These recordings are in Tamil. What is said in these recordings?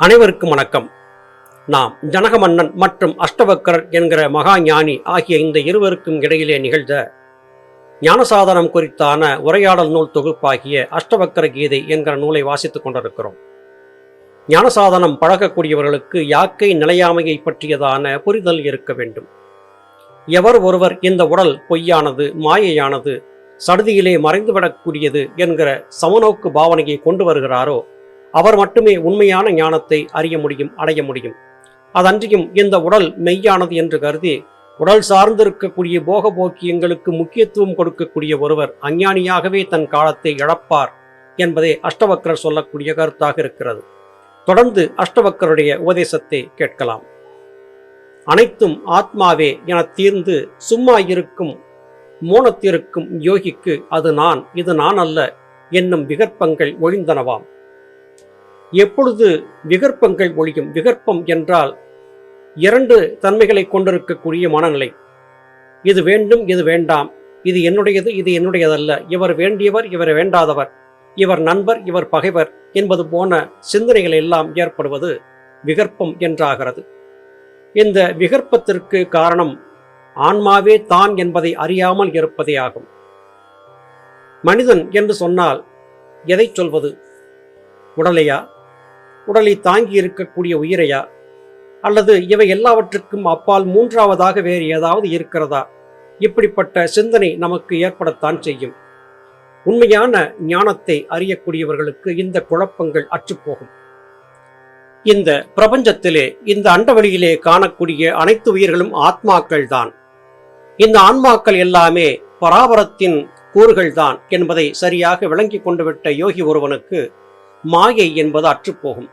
அனைவருக்கும் வணக்கம். நாம் ஜனகமன்னன் மற்றும் அஷ்டவக்கரர் என்கிற மகா ஞானி ஆகிய இந்த இருவருக்கும் இடையிலே நிகழ்ந்த ஞானசாதனம் குறித்தான உரையாடல் நூல் தொகுப்பாகிய அஷ்டவக்கர கீதை என்கிற நூலை வாசித்துக் கொண்டிருக்கிறோம். ஞானசாதனம் பழகக்கூடியவர்களுக்கு யாக்கை நிலையாமையை பற்றியதான புரிதல் இருக்க வேண்டும். எவர் ஒருவர் இந்த உடல் பொய்யானது மாயையானது சடுதியிலே மறைந்துவிடக்கூடியது என்கிற சமநோக்கு பாவனையை கொண்டு வருகிறாரோ அவர் மட்டுமே உண்மையான ஞானத்தை அறிய முடியும் அடைய முடியும். அதன்றியும் இந்த உடல் மெய்யானது என்று கருதி உடல் சார்ந்திருக்கக்கூடிய போக போக்கியங்களுக்கு முக்கியத்துவம் கொடுக்கக்கூடிய ஒருவர் அஞ்ஞானியாகவே தன் காலத்தை இழப்பார் என்பதே அஷ்டவக்கரர் சொல்லக்கூடிய கருத்தாக இருக்கிறது. தொடர்ந்து அஷ்டவக்கருடைய உபதேசத்தை கேட்கலாம். அனைத்தும் ஆத்மாவே என தீர்ந்து சும்மா இருக்கும் மோனத்திருக்கும் யோகிக்கு அது நான் இது நான் அல்ல என்னும் விகற்பங்கள் ஒழிந்தனவாம். எப்பொழுது விகற்பங்கள் ஒழியும்? விகற்பம் என்றால் இரண்டு தன்மைகளை கொண்டிருக்கக்கூடிய மனநிலை. இது வேண்டும் இது வேண்டாம். இது என்னுடையது இது என்னுடையதல்ல. இவர் வேண்டியவர் இவர் வேண்டாதவர். இவர் நண்பர் இவர் பகைவர் என்பது போன சிந்தனைகள் எல்லாம் ஏற்படுவது விகற்பம் என்றாகிறது. இந்த விகற்பத்திற்கு காரணம் ஆன்மாவே தான் என்பதை அறியாமல் இருப்பதே ஆகும். மனிதன் என்று சொன்னால் எதை சொல்வது? உடலையா? உடலை தாங்கி இருக்கக்கூடிய உயிரையா? அல்லது இவை எல்லாவற்றுக்கும் அப்பால் மூன்றாவதாக வேறு ஏதாவது இருக்கிறதா? இப்படிப்பட்ட சிந்தனை நமக்கு ஏற்படத்தான் செய்யும். உண்மையான ஞானத்தை அறியக்கூடியவர்களுக்கு இந்த குழப்பங்கள் அற்றுப்போகும். இந்த பிரபஞ்சத்திலே இந்த அண்டவெளியிலே காணக்கூடிய அனைத்து உயிர்களும் ஆத்மாக்கள் தான் இந்த ஆன்மாக்கள் எல்லாமே பராபரத்தின் கூறுகள்தான் என்பதை சரியாக விளங்கி கொண்டுவிட்ட யோகி ஒருவனுக்கு மாயை என்பது அற்றுப்போகும்.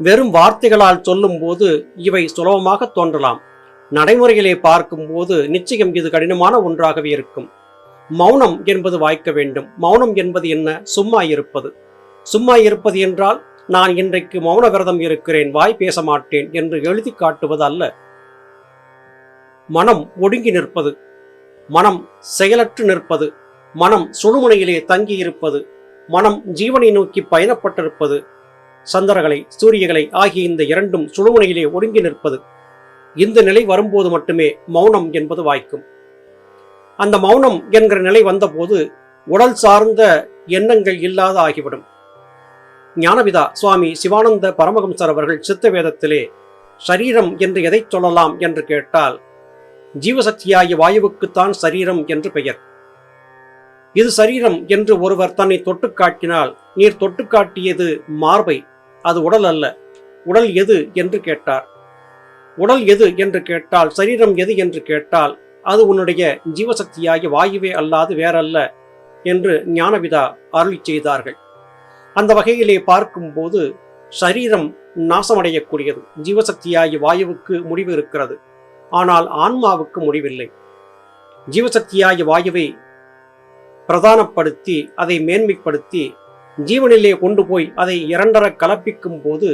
வெறும் வார்த்தைகளால் சொல்லும்போது இவை சுலபமாக தோன்றலாம். நடைமுறையிலே பார்க்கும்போது நிச்சயம் இது கடினமான ஒன்றாகவே இருக்கும். மௌனம் என்பது வாய்க்க வேண்டும். மௌனம் என்பது என்ன? சும்மா இருப்பது. சும்மா இருப்பது என்றால் நான் இன்றைக்கு மௌன விரதம் இருக்கிறேன் வாய் பேச மாட்டேன் என்று எழுதி காட்டுவது அல்ல. மனம் ஒடுங்கி நிற்பது. மனம் செயலற்று நிற்பது. மனம் சுழுமுனையிலே தங்கி இருப்பது மனம் ஜீவனை நோக்கி பயணப்பட்டிருப்பது. சந்திரகலை சூரியகளை ஆகிய இந்த இரண்டும் சுழுமுனையிலே ஒடுங்கி நிற்பது. இந்த நிலை வரும்போது மட்டுமே மௌனம் என்பது வாய்க்கும். அந்த மௌனம் என்கிற நிலை வந்தபோது உடல் சார்ந்த எண்ணங்கள் இல்லாத ஆகிவிடும். ஞானவிதா சுவாமி சிவானந்த பரமஹம்சர் அவர்கள் சித்த வேதத்திலே சரீரம் என்று எதை சொல்லலாம் என்று கேட்டால் ஜீவசக்தியாகிய வாயுவுக்குத்தான் சரீரம் என்று பெயர். இது சரீரம் என்று ஒருவர் தன்னை தொட்டு காட்டினால் நீர் தொட்டு காட்டியது மார்பை அது உடல் அல்ல. உடல் எது என்று கேட்டார். உடல் எது என்று கேட்டால் சரீரம் எது என்று கேட்டால் அது உன்னுடைய ஜீவசக்தியாகிய வாயுவே அல்லாது வேறல்ல என்று ஞானவிதா அருளி செய்தார்கள். அந்த வகையிலே பார்க்கும்போது சரீரம் நாசமடையக்கூடியது. ஜீவசக்தியாகிய வாயுவுக்கு முடிவு இருக்கிறது. ஆனால் ஆன்மாவுக்கு முடிவில்லை. ஜீவசக்தியாகிய வாயுவை பிரதானப்படுத்தி அதை மேன்மைப்படுத்தி ஜீவனிலே கொண்டு போய் அதை இரண்டர கலப்பிக்கும் போது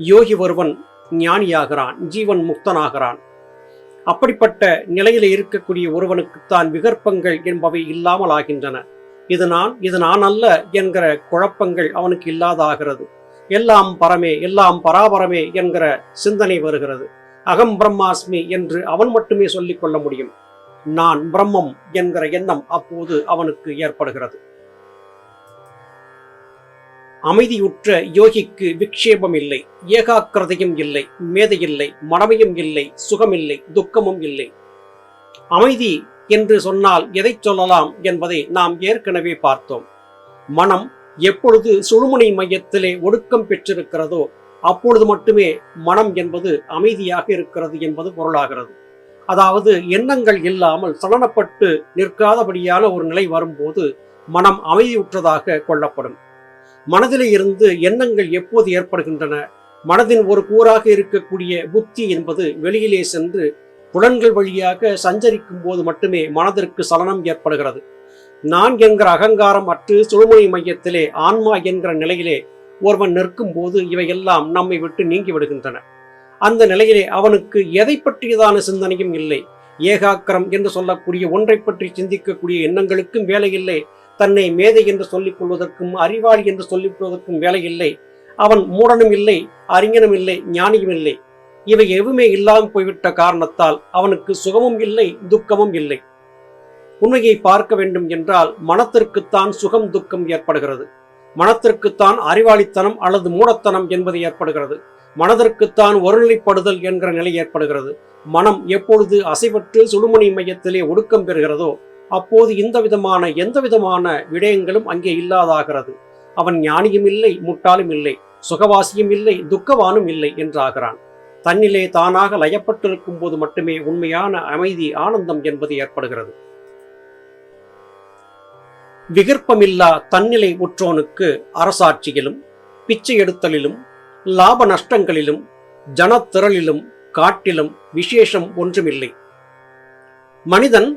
யோகி ஒருவன் ஞானியாகிறான் ஜீவன் முக்தனாகிறான். அப்படிப்பட்ட நிலையில் இருக்கக்கூடிய ஒருவனுக்குத்தான் விகற்பங்கள் என்பவை இல்லாமல் ஆகின்றன இது நான் இது நான் அல்ல என்கிற குழப்பங்கள் அவனுக்கு இல்லாதாகிறது. எல்லாம் பரமே எல்லாம் பராபரமே என்கிற சிந்தனை வருகிறது. அகம் பிரம்மாஸ்மி என்று அவன் மட்டுமே சொல்லிக்கொள்ள முடியும். நான் பிரம்மம் என்கிற எண்ணம் அப்போது அவனுக்கு ஏற்படுகிறது. அமைதியுற்ற யோகிக்கு விக்ஷேபம் இல்லை ஏகாக்கிரதையும் இல்லை மேதையில்லை மனமையும் இல்லை சுகமில்லை துக்கமும் இல்லை. அமைதி என்று சொன்னால் எதை சொல்லலாம் என்பதை நாம் ஏற்கனவே பார்த்தோம். மனம் எப்பொழுது சுழுமுனை மையத்திலே ஒடுக்கம் பெற்றிருக்கிறதோ அப்பொழுது மட்டுமே மனம் என்பது அமைதியாக இருக்கிறது என்பது பொருளாகிறது. அதாவது எண்ணங்கள் இல்லாமல் சலனப்பட்டு நிற்காதபடியான ஒரு நிலை வரும்போது மனம் அமைதியுற்றதாக கொள்ளப்படும். மனதிலே இருந்து எண்ணங்கள் எப்போது ஏற்படுகின்றன? மனதின் ஒரு கூறாக இருக்கக்கூடிய புத்தி என்பது வெளியிலே சென்று புலன்கள் வழியாக சஞ்சரிக்கும் போது மட்டுமே மனதிற்கு சலனம் ஏற்படுகிறது. நான் என்கிற அகங்காரம் அற்று சுழுமுனை மையத்திலே ஆன்மா என்கிற நிலையிலே ஒருவன் நிற்கும் போது இவையெல்லாம் நம்மை விட்டு நீங்கி விடுகின்றன. அந்த நிலையிலே அவனுக்கு எதை பற்றியதான சிந்தனையும் இல்லை. ஏகாக்கிரம் என்று சொல்லக்கூடிய ஒன்றை பற்றி சிந்திக்கக்கூடிய எண்ணங்களுக்கும் வேலையில்லை தன்னை மேதை என்று சொல்லிக் கொள்வதற்கும் அறிவாளி என்று சொல்லிக் கொள்வதற்கும் வேலை இல்லை. அவன் மூடனும் இல்லை அறிஞனும் இல்லை ஞானியும் இல்லை. இவை எதுவுமே இல்லாமல் போய்விட்ட காரணத்தால் அவனுக்கு சுகமும் இல்லை துக்கமும் இல்லை. உண்மையை பார்க்க வேண்டும் என்றால் மனத்திற்குத்தான் சுகம் துக்கம் ஏற்படுகிறது. மனத்திற்குத்தான் அறிவாளித்தனம் அல்லது மூடத்தனம் என்பது ஏற்படுகிறது. மனதிற்குத்தான் ஒருநிலைப்படுதல் என்கிற நிலை ஏற்படுகிறது. மனம் எப்பொழுது அசைவற்று சுடுமணி மையத்திலே ஒடுக்கம் பெறுகிறதோ அப்போது இந்த விதமான எந்த விதமான விடயங்களும் அங்கே இல்லாதாகிறது. அவன் ஞானியும் இல்லை முட்டாளும் இல்லை சுகவாசியும் இல்லை துக்கவானும் இல்லை என்றாகிறான். தன்னிலே தானாக லயப்பட்டிருக்கும் போது மட்டுமே உண்மையான அமைதி ஆனந்தம் என்பது ஏற்படுகிறது. விகற்பமில்லா தன்னிலை உற்றோனுக்கு அரசாட்சியிலும் பிச்சை எடுத்தலிலும் லாப நஷ்டங்களிலும் ஜனத்திரளிலும் காட்டிலும் விசேஷம் ஒன்றுமில்லை. மனிதன்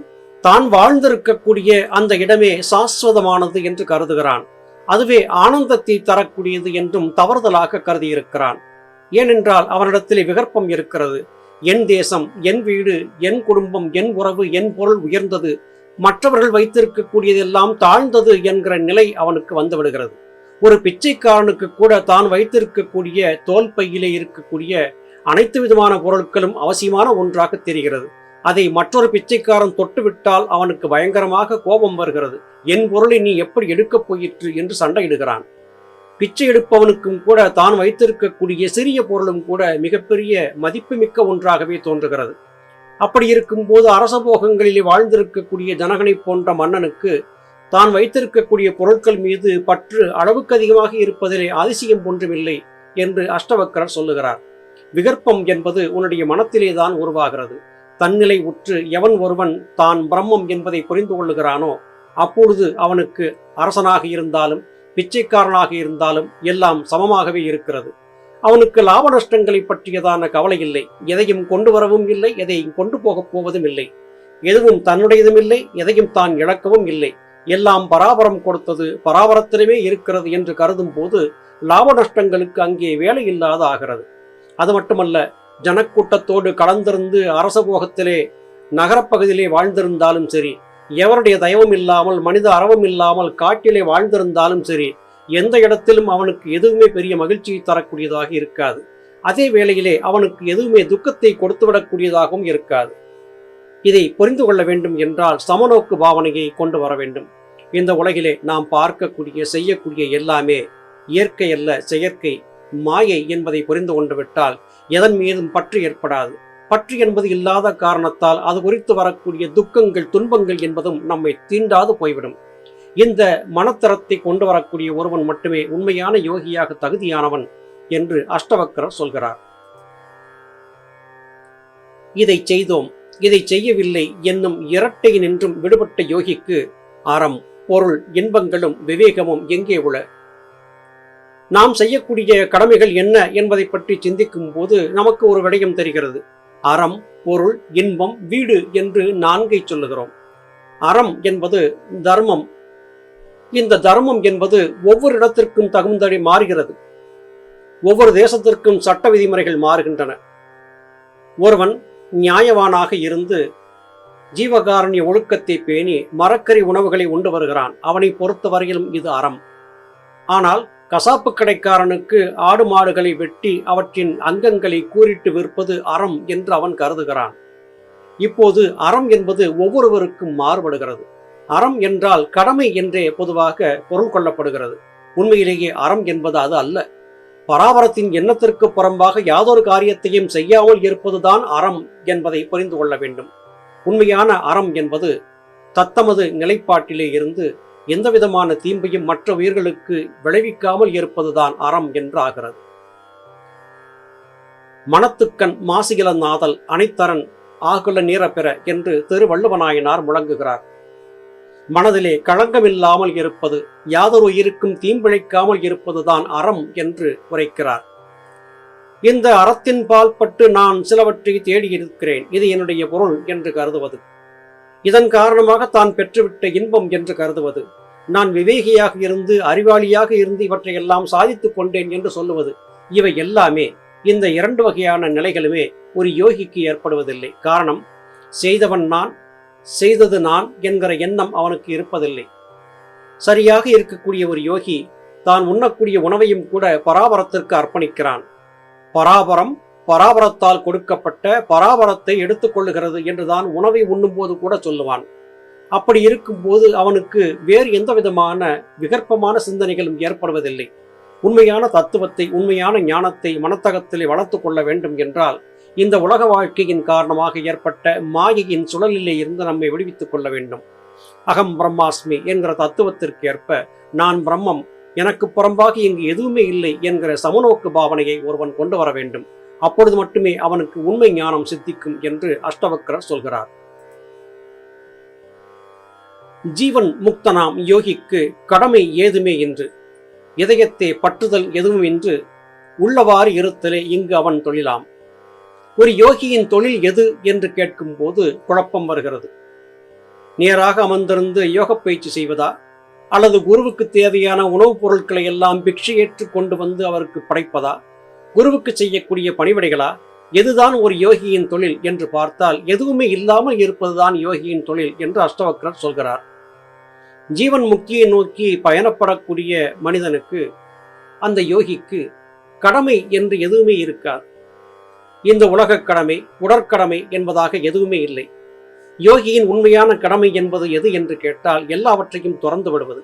தான் வாழ்ந்திருக்கக்கூடிய அந்த இடமே சாஸ்வதமானது என்று கருதுகிறான். அதுவே ஆனந்தத்தை தரக்கூடியது என்றும் தவறுதலாக கருதியிருக்கிறான். ஏனென்றால் அவனிடத்திலே விகற்பம் இருக்கிறது. என் தேசம் என் வீடு என் குடும்பம் என் உறவு என் பொருள் உயர்ந்தது. மற்றவர்கள் வைத்திருக்கக்கூடியதெல்லாம் தாழ்ந்தது என்கிற நிலை அவனுக்கு வந்துவிடுகிறது. ஒரு பிச்சைக்காரனுக்கு கூட தான் வைத்திருக்கக்கூடிய தோல் பையிலே இருக்கக்கூடிய அனைத்து விதமான பொருட்களும் அவசியமான ஒன்றாக தெரிகிறது. அதை மற்றொரு பிச்சைக்காரன் தொட்டுவிட்டால் அவனுக்கு பயங்கரமாக கோபம் வருகிறது. என் பொருளை நீ எப்படி எடுக்கப் போயிற்று என்று சண்டையிடுகிறான். பிச்சை எடுப்பவனுக்கும் கூட தான் வைத்திருக்கக்கூடிய சிறிய பொருளும் கூட மிகப்பெரிய மதிப்புமிக்க ஒன்றாகவே தோன்றுகிறது. அப்படி இருக்கும்போது அரச போகங்களிலே வாழ்ந்திருக்கக்கூடிய ஜனகனை போன்ற மன்னனுக்கு தான் வைத்திருக்கக்கூடிய பொருட்கள் மீது பற்று அளவுக்கு அதிகமாக இருப்பதிலே அதிசயம் ஒன்றுமில்லை என்று அஷ்டவக்கரர் சொல்லுகிறார். விகற்பம் என்பது உன்னுடைய மனத்திலே தான் உருவாகிறது. தன்னிலை உற்று எவன் ஒருவன் தான் பிரம்மம் என்பதை புரிந்து கொள்ளுகிறானோ அப்பொழுது அவனுக்கு அரசனாக இருந்தாலும் பிச்சைக்காரனாக இருந்தாலும் எல்லாம் சமமாகவே இருக்கிறது. அவனுக்கு லாப நஷ்டங்களை பற்றியதான கவலை இல்லை. எதையும் கொண்டு வரவும் இல்லை எதையும் கொண்டு போகப் போவதும் இல்லை. எதுவும் தன்னுடையதும் இல்லை எதையும் தான் இழக்கவும் இல்லை. எல்லாம் பராபரம் கொடுத்தது பராபரத்திலுமே இருக்கிறது என்று கருதும் போது லாப நஷ்டங்களுக்கு அங்கே வேலை இல்லாத ஆகிறது. அது மட்டுமல்ல ஜனக்கூட்டத்தோடு கலந்திருந்து அரச போகத்திலே நகரப்பகுதியிலே வாழ்ந்திருந்தாலும் சரி எவருடைய தயவும் இல்லாமல் மனித அறவும் இல்லாமல் காட்டிலே வாழ்ந்திருந்தாலும் சரி எந்த இடத்திலும் அவனுக்கு எதுவுமே பெரிய மகிழ்ச்சியை தரக்கூடியதாக இருக்காது. அதே வேளையிலே அவனுக்கு எதுவுமே துக்கத்தை கொடுத்துவிடக்கூடியதாகவும் இருக்காது. இதை புரிந்து கொள்ள வேண்டும் என்றால் சமநோக்கு பாவனையை கொண்டு வர வேண்டும். இந்த உலகிலே நாம் பார்க்கக்கூடிய செய்யக்கூடிய எல்லாமே இயற்கை அல்ல செயற்கை மாயை என்பதை புரிந்து கொண்டு விட்டால் எதன் மீதும் பற்று ஏற்படாது. பற்று என்பது இல்லாத காரணத்தால் அது குறித்து வரக்கூடிய துக்கங்கள் துன்பங்கள் என்பதும் நம்மை தீண்டாது போய்விடும். இந்த மனத்தரத்தை கொண்டு வரக்கூடிய ஒருவன் மட்டுமே உண்மையான யோகியாக தகுதியானவன் என்று அஷ்டவக்கரர் சொல்கிறார். இதை செய்தோம். இதை செய்யவில்லை என்னும் இரட்டை நின்றும் விடுபட்ட யோகிக்கு அறம் பொருள் இன்பங்களும் விவேகமும் எங்கே உள? நாம் செய்யக்கூடிய கடமைகள் என்ன என்பதை பற்றி சிந்திக்கும் போது நமக்கு ஒரு விடயம் தெரிகிறது. அறம் பொருள் இன்பம் வீடு என்று நான்கை சொல்லுகிறோம். அறம் என்பது தர்மம். இந்த தர்மம் என்பது ஒவ்வொரு இடத்திற்கும் தகுந்தடி மாறுகிறது. ஒவ்வொரு தேசத்திற்கும் சட்ட விதிமுறைகள் மாறுகின்றன. ஒருவன் நியாயவானாக இருந்து ஜீவகாரண்ய ஒழுக்கத்தை பேணி மரக்கறி உணவுகளை உண்டு வருகிறான். அவனை பொறுத்தவரையிலும் இது அறம். ஆனால் கசாப்பு கடைக்காரனுக்கு ஆடு மாடுகளை வெட்டி அவற்றின் அங்கங்களை கூறிட்டு விற்பது அறம் என்று அவன் கருதுகிறான். இப்போது அறம் என்பது ஒவ்வொருவருக்கும் மாறுபடுகிறது. அறம் என்றால் கடமை என்றே பொதுவாக பொருள் கொள்ளப்படுகிறது. உண்மையிலேயே அறம் என்பது அது அல்ல. பராபரத்தின் எண்ணத்திற்கு புறம்பாக யாதொரு காரியத்தையும் செய்யாமல் இருப்பதுதான் அறம் என்பதை புரிந்து கொள்ள வேண்டும். உண்மையான அறம் என்பது தத்தமது நிலைப்பாட்டிலே இருந்து எந்த விதமான தீம்பையும் மற்ற உயிர்களுக்கு விளைவிக்காமல் இருப்பதுதான் அறம் என்று மனத்துக்கண் மனத்துக்கண் மாசிகளநாதல் அனைத்தரன் ஆகுல நீர பெற என்று திருவள்ளுவநாயனார் முழங்குகிறார். மனதிலே களங்கமில்லாமல் இருப்பது யாதொரு உயிருக்கும் தீம்பிழைக்காமல் இருப்பதுதான் அறம் என்று உரைக்கிறார். இந்த அறத்தின் பால் பட்டு நான் சிலவற்றை தேடியிருக்கிறேன் இது என்னுடைய பொருள் என்று கருதுவது. இதன் காரணமாக தான் பெற்றுவிட்ட இன்பம் என்று கருதுவது. நான் விவேகியாக இருந்து அறிவாளியாக இருந்து இவற்றையெல்லாம் சாதித்துக் கொண்டேன் என்று சொல்லுவது. இவை எல்லாமே இந்த இரண்டு வகையான நிலைகளுமே ஒரு யோகிக்கு ஏற்படுவதில்லை. காரணம் செய்தவன் நான் செய்தது நான் என்கிற எண்ணம் அவனுக்கு இருப்பதில்லை. சரியாக இருக்கக்கூடிய ஒரு யோகி தான் உண்ணக்கூடிய உணவையும் கூட பராபரத்திற்கு அர்ப்பணிக்கிறான். பராபரம் பராபரத்தால் கொடுக்கப்பட்ட பராபரத்தை எடுத்துக்கொள்ளுகிறது என்றுதான் உணவை உண்ணும்போது கூட சொல்லுவான். அப்படி இருக்கும்போது அவனுக்கு வேறு எந்த விதமான விகற்பமான சிந்தனைகளும் ஏற்படுவதில்லை. உண்மையான தத்துவத்தை உண்மையான ஞானத்தை மனத்தகத்திலே வளர்த்து கொள்ள வேண்டும் என்றால் இந்த உலக வாழ்க்கையின் காரணமாக ஏற்பட்ட மாயையின் சுழலிலே இருந்து நம்மை விடுவித்துக் கொள்ள வேண்டும். அகம் பிரம்மாஸ்மி என்கிற தத்துவத்திற்கு ஏற்ப நான் பிரம்மம் எனக்கு புறம்பாக இங்கு எதுவுமே இல்லை என்கிற சமநோக்கு பாவனையை ஒருவன் கொண்டு வர வேண்டும். அப்பொழுது மட்டுமே அவனுக்கு உண்மை ஞானம் சித்திக்கும் என்று அஷ்டவக்கரர் சொல்கிறார். ஜீவன் முக்தனாம் யோகிக்கு கடமை ஏதுமே என்று இதயத்தை பற்றுதல் எதுவும் என்று உள்ளவாறு இருத்தலே இங்கு அவன் தொழிலாம். ஒரு யோகியின் தொழில் எது என்று கேட்கும்போது குழப்பம் வருகிறது. நேராக அமர்ந்திருந்து யோக பயிற்சி செய்வதா? அல்லது குருவுக்கு தேவையான உணவுப் பொருட்களை எல்லாம் பிக்ஷையேற்று கொண்டு வந்து அவருக்கு படைப்பதா? குருவுக்கு செய்யக்கூடிய பணிவிடைகளா? எதுதான் ஒரு யோகியின் தொழில் என்று பார்த்தால் எதுவுமே இல்லாமல் இருப்பதுதான் யோகியின் தொழில் என்று அஷ்டவக்ரர் சொல்கிறார். ஜீவன் முக்தியை நோக்கி பயணப்படக்கூடிய மனிதனுக்கு அந்த யோகிக்கு கடமை என்று எதுவுமே இருக்காது. இந்த உலகக் கடமை உடற்கடமை என்பதாக எதுவுமே இல்லை. யோகியின் உண்மையான கடமை என்பது எது என்று கேட்டால் எல்லாவற்றையும் துறந்து விடுவது.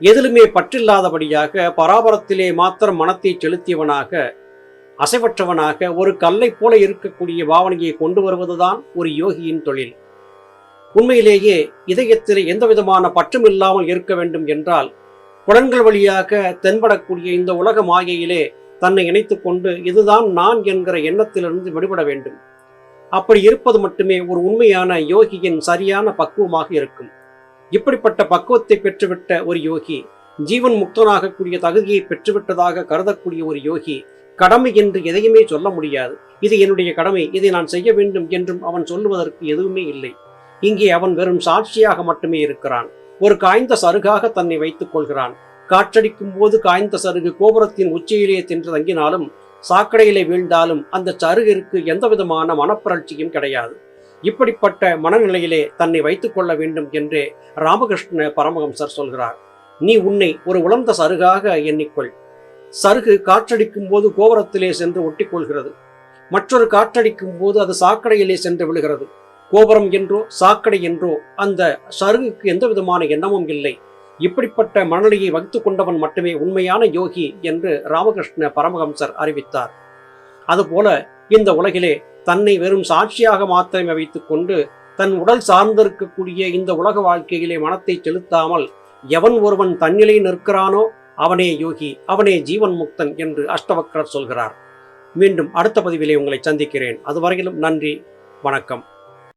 எதிலுமே பற்றில்லாதபடியாக பராபரத்திலே மாத்திரம் மனத்தை செலுத்தியவனாக அசைவற்றவனாக ஒரு கல்லை போல இருக்கக்கூடிய பாவனையை கொண்டு வருவதுதான் ஒரு யோகியின் தொழில். உண்மையிலேயே இதயத்தில் எந்த விதமான பற்றும் இல்லாமல் இருக்க வேண்டும் என்றால் புலன்கள் வழியாக தென்படக்கூடிய இந்த உலக மாயையிலே தன்னை இணைத்து கொண்டு இதுதான் நான் என்கிற எண்ணத்திலிருந்து விடுபட வேண்டும். அப்படி இருப்பது மட்டுமே ஒரு உண்மையான யோகியின் சரியான பக்குவமாக இருக்கும். இப்படிப்பட்ட பக்குவத்தை பெற்றுவிட்ட ஒரு யோகி ஜீவன் முக்தனாகக்கூடிய தகுதியை பெற்றுவிட்டதாக கருதக்கூடிய ஒரு யோகி கடமை என்று எதையுமே சொல்ல முடியாது. இது என்னுடைய கடமை இதை நான் செய்ய வேண்டும் என்றும் அவன் சொல்லுவதற்கு எதுவுமே இல்லை. இங்கே அவன் வெறும் சாட்சியாக மட்டுமே இருக்கிறான். ஒரு காய்ந்த சருகாக தன்னை வைத்துக் கொள்கிறான். காற்றடிக்கும் போது காய்ந்த சருகு கோபுரத்தின் உச்சியிலே தின்று தங்கினாலும் சாக்கடையிலே வீழ்ந்தாலும் அந்த சருகிற்கு எந்த விதமான மனப்பரட்சியும் கிடையாது. இப்படிப்பட்ட மனநிலையிலே தன்னை வைத்துக் கொள்ள வேண்டும் என்றே ராமகிருஷ்ண பரமஹம்சர் சொல்கிறார். நீ உன்னை ஒரு உலர்ந்த சருகாக எண்ணிக்கொள். சருகு காற்றடிக்கும் போது கோபுரத்திலே சென்று ஒட்டிக்கொள்கிறது. மற்றொரு காற்றடிக்கும் போது அது சாக்கடையிலே சென்று விழுகிறது. கோபுரம் என்றோ சாக்கடை என்றோ அந்த சருகுக்கு எந்த விதமான எண்ணமும் இல்லை. இப்படிப்பட்ட மனநிலையை வகுத்துக் கொண்டவன் மட்டுமே உண்மையான யோகி என்று ராமகிருஷ்ண பரமஹம்சர் அறிவித்தார். அதுபோல இந்த உலகிலே தன்னை வெறும் சாட்சியாக மாத்திரமே வைத்துக் கொண்டு தன் உடல் சார்ந்திருக்கக்கூடிய இந்த உலக வாழ்க்கையிலே மனத்தை செலுத்தாமல் எவன் ஒருவன் தன்னிலை நிற்கிறானோ அவனே யோகி அவனே ஜீவன் முக்தன் என்று அஷ்டவக்கரர் சொல்கிறார். மீண்டும் அடுத்த பதிவிலே உங்களை சந்திக்கிறேன். அதுவரையிலும் நன்றி வணக்கம்.